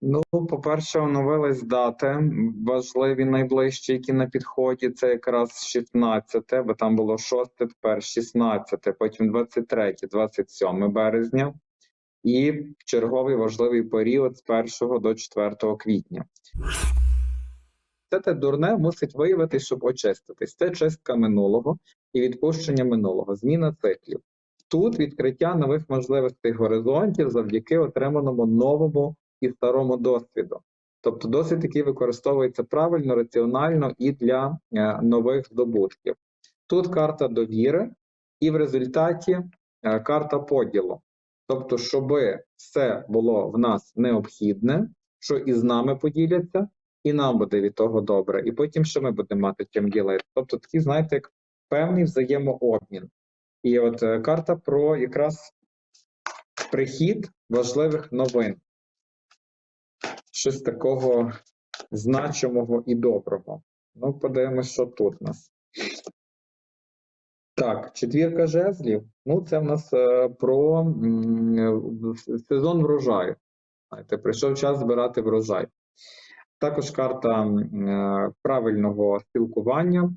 Ну, по-перше, оновились дати важливі найближчі, які на підході. Це якраз 16, бо там було 6, тепер 16, потім 23, 27 березня. І черговий важливий період з 1 до 4 квітня. Це те дурне мусить виявитись, щоб очиститись. Це чистка минулого і відпущення минулого, зміна циклів. Тут відкриття нових можливостей горизонтів завдяки отриманому новому і старому досвіду. Тобто досвід, який використовується правильно, раціонально і для е, нових здобутків. Тут карта довіри, і в результаті е, карта поділу. Тобто, щоб все було в нас необхідне, що і з нами поділяться, і нам буде від того добре, і потім ще ми будемо мати чим ділити. Тобто, такий, знаєте, як певний взаємообмін. І от е, карта про якраз прихід важливих новин. Щось такого значимого і доброго. Ну, подивимось, що тут у нас. Так, четвірка жезлів. Ну, це в нас е, про м, сезон врожаю. Знаєте, прийшов час збирати врожай. Також карта е, правильного спілкування,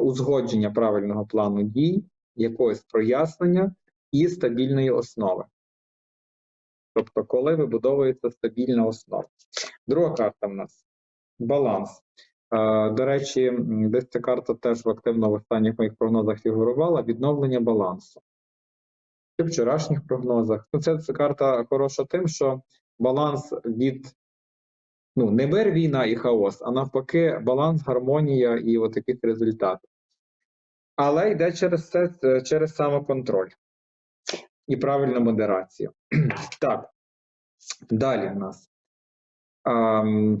узгодження правильного плану дій, якогось прояснення і стабільної основи. Тобто, коли вибудовується стабільна основа. Друга карта в нас баланс. Е, До речі, десь ця карта теж активно в останніх моїх прогнозах фігурувала відновлення балансу. В вчорашніх прогнозах. Ну, це, це карта хороша тим, що баланс від ну, не мир, війна і хаос, а навпаки, баланс, гармонія і от якийсь результат. Але йде через це е, через самоконтроль і правильну модерацію. Так, далі в нас. Ам,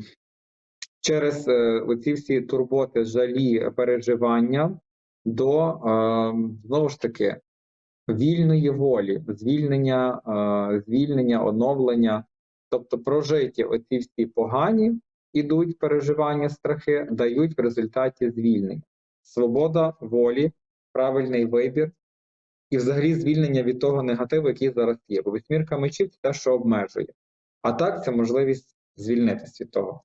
через е, оці всі турботи, жалі, переживання до ем, знову ж таки вільної волі, звільнення, е, звільнення, оновлення, тобто прожиті оці всі погані ідуть переживання, страхи, дають в результаті звільнення. Свобода волі, правильний вибір і взагалі звільнення від того негативу, який зараз є. Бо восьмірка мечів це те, що обмежує. А так це можливість звільнитися від того.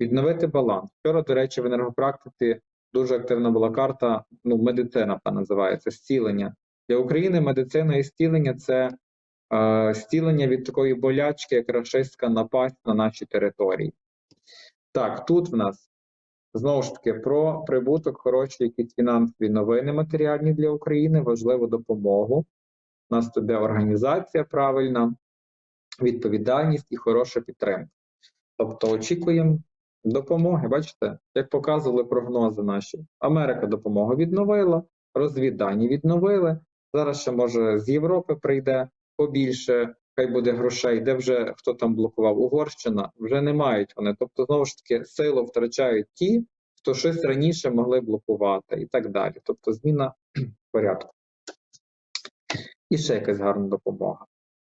Відновити баланс. Вчора, до речі, в енергопрактиці дуже активна була карта, ну, медицина та називається зцілення. Для України медицина і зцілення це е, зцілення від такої болячки, як рашистська напасть на наші території. Так, тут в нас знову ж таки про прибуток, хороші якісь фінансові новини матеріальні для України, важливу допомогу. У нас тут де організація правильна, відповідальність і хороша підтримка. Тобто очікуємо допомоги. Бачите, як показували прогнози наші. Америка допомогу відновила, розвіддані відновили. Зараз ще може з Європи прийде побільше, хай буде грошей, де вже хто там блокував Угорщина, вже не мають вони. Тобто, знову ж таки, силу втрачають ті, хто щось раніше могли блокувати, і так далі. Тобто, зміна порядку. І ще якась гарна допомога.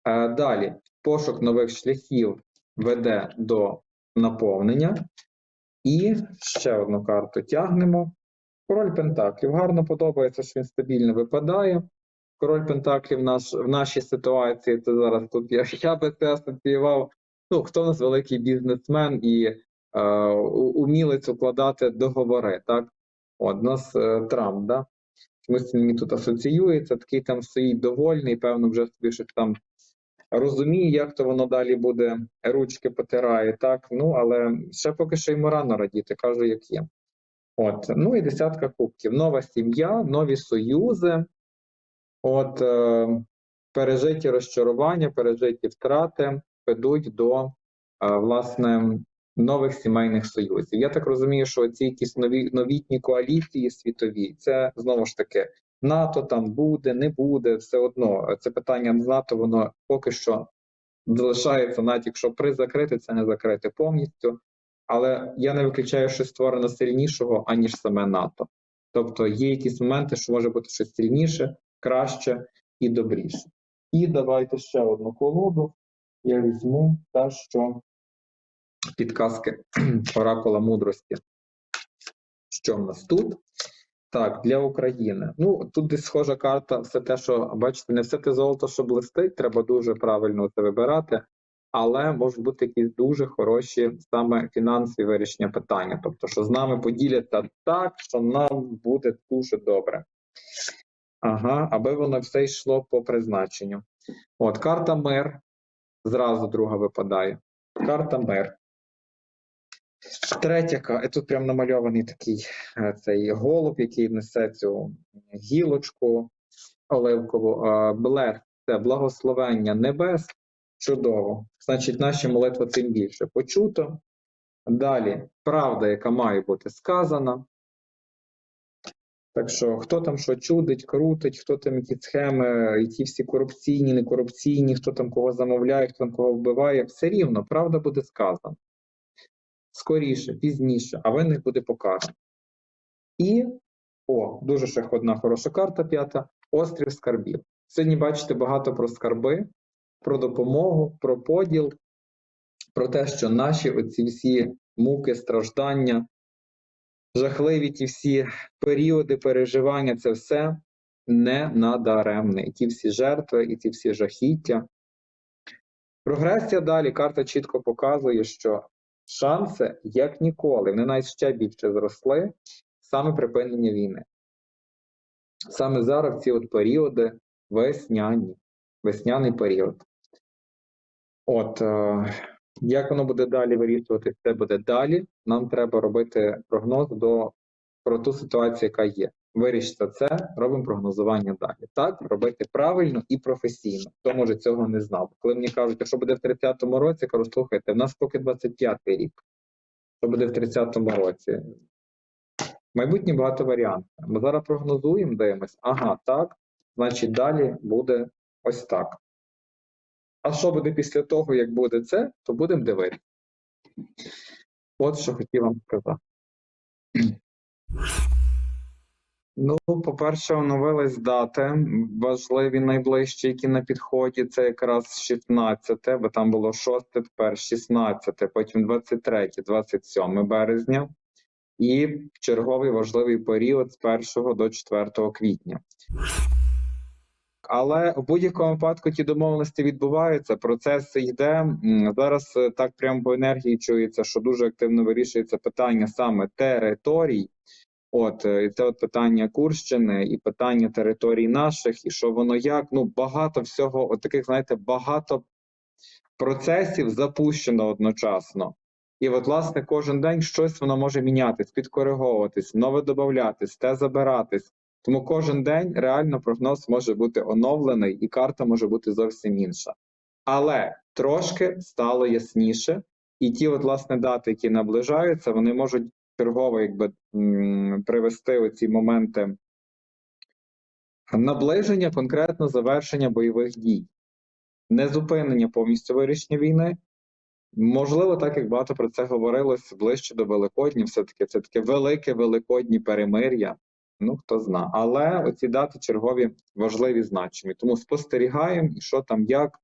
Е, Далі пошук нових шляхів веде до наповнення. І ще одну карту тягнемо. Король Пентаклів. Гарно подобається, що він стабільно випадає. Король Пентаклів наш, в нашій ситуації, це зараз тут я, я би це асоціював. Ну, хто в нас великий бізнесмен і е, умілець укладати договори, так? От, у нас е, Трамп, да? Чомусь мені тут асоціюється, такий там стоїть довольний, певно, вже собі щось там розуміє, як то воно далі буде, ручки потирає, так? Ну, але ще поки що йому рано радіти, кажу, як є. От, ну і десятка кубків. Нова сім'я, нові союзи, от, е, пережиті розчарування, пережиті втрати ведуть до, е, власне, нових сімейних союзів. Я так розумію, що ці якісь нові новітні коаліції світові, це знову ж таки НАТО там буде, не буде, все одно. Це питання з НАТО, воно поки що залишається, навіть якщо призакрити, це не закрити повністю. Але я не виключаю, що створено сильнішого, аніж саме НАТО. Тобто є якісь моменти, що може бути щось сильніше, краще і добріше. І давайте ще одну колоду. Я візьму та, що підказки оракула мудрості. Що в нас тут? Так, для України. Ну, тут десь схожа карта, все те, що бачите, не все те золото, що блистить, треба дуже правильно це вибирати. але можуть бути якісь дуже хороші саме фінансові вирішення питання. Тобто, що з нами поділяться так, що нам буде дуже добре. Ага, аби воно все йшло по призначенню. От, карта мир. Зразу друга випадає. Карта мир. Третя ка- тут прям намальований такий е, цей голуб, який несе цю гілочку оливкову. Е, Блес це благословення небес. Чудово. Значить, наші молитви тим більше почуто. Далі правда, яка має бути сказана. Так що, хто там що чудить, крутить, хто там які схеми, які всі корупційні, некорупційні, хто там кого замовляє, хто там кого вбиває, все рівно, правда буде сказана. Скоріше, пізніше, а винних буде покарано. І, о, дуже ще одна хороша карта, п'ята острів скарбів. Сьогодні бачите багато про скарби, про допомогу, про поділ, про те, що наші оці всі муки, страждання, жахливі ті всі періоди переживання, це все не надаремне. І ті всі жертви, і ті всі жахіття. Прогресія далі. Карта чітко показує, що шанси, як ніколи, вони навіть ще більше зросли саме припинення війни. Саме зараз ці от періоди весняні, весняний період. От, е, як воно буде далі вирішуватися, це буде далі. Нам треба робити прогноз до, про ту ситуацію, яка є. Вирішиться це, робимо прогнозування далі. Так, робити правильно і професійно. Хто може цього не знав. Коли мені кажуть, що буде в 30-му році, я кажу, слухайте, в нас поки 25-й рік. Що буде в 30-му році? Майбутнє багато варіантів. Ми зараз прогнозуємо, дивимось. Ага, так, значить далі буде ось так. А що буде після того, як буде це, то будемо дивитися. От що хотів вам сказати. Ну, по-перше, оновились дати важливі найближчі, які на підході. Це якраз 16, бо там було 6, тепер 16, потім 23, 27 березня. І черговий важливий період з 1 до 4 квітня. Але в будь-якому випадку ті домовленості відбуваються, процес йде. Зараз е, так прямо по енергії чується, що дуже активно вирішується питання саме територій. От е, і це от питання Курщини, і питання територій наших, і що воно як. Ну багато всього, от таких, знаєте, багато процесів запущено одночасно. І от, власне, кожен день щось воно може мінятись, підкориговуватись, нове додатись, те забиратись. Тому кожен день реально прогноз може бути оновлений, і карта може бути зовсім інша. Але трошки стало ясніше, і ті, от, власне, дати, які наближаються, вони можуть чергово якби привести оці моменти наближення, конкретно завершення бойових дій, не зупинення повністю вирішення війни. Можливо, так як багато про це говорилось ближче до Великодні, все-таки це таке велике великодні перемир'я. Ну, хто зна. Але оці дати чергові важливі значимі. Тому спостерігаємо, і що там, як.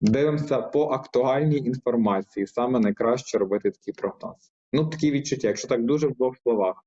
Дивимося по актуальній інформації. Саме найкраще робити такий прогноз. Ну, такі відчуття, якщо так дуже в двох словах.